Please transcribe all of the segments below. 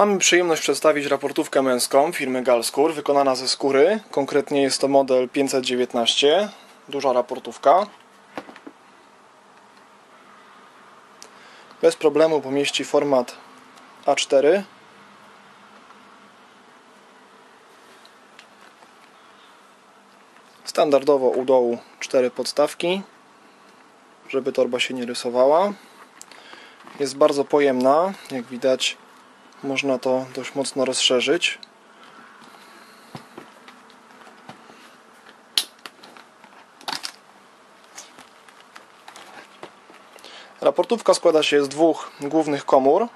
Mamy przyjemność przedstawić raportówkę męską firmy Galskur, wykonana ze skóry. Konkretnie jest to model 519, duża raportówka. Bez problemu pomieści format A4. Standardowo u dołu 4 podstawki, żeby torba się nie rysowała. Jest bardzo pojemna, jak widać można to dość mocno rozszerzyć. Raportówka składa się z dwóch głównych komór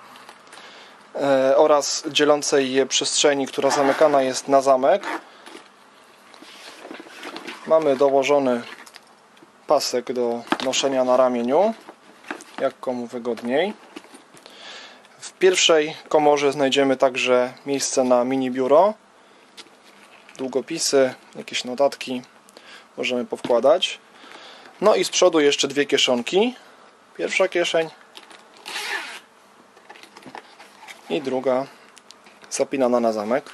e, oraz dzielącej je przestrzeni, która zamykana jest na zamek. Mamy dołożony pasek do noszenia na ramieniu, jak komu wygodniej. Pierwszej komorze znajdziemy także miejsce na mini biuro, długopisy, jakieś notatki możemy powkładać. No i z przodu jeszcze dwie kieszonki. Pierwsza kieszeń i druga zapinana na zamek.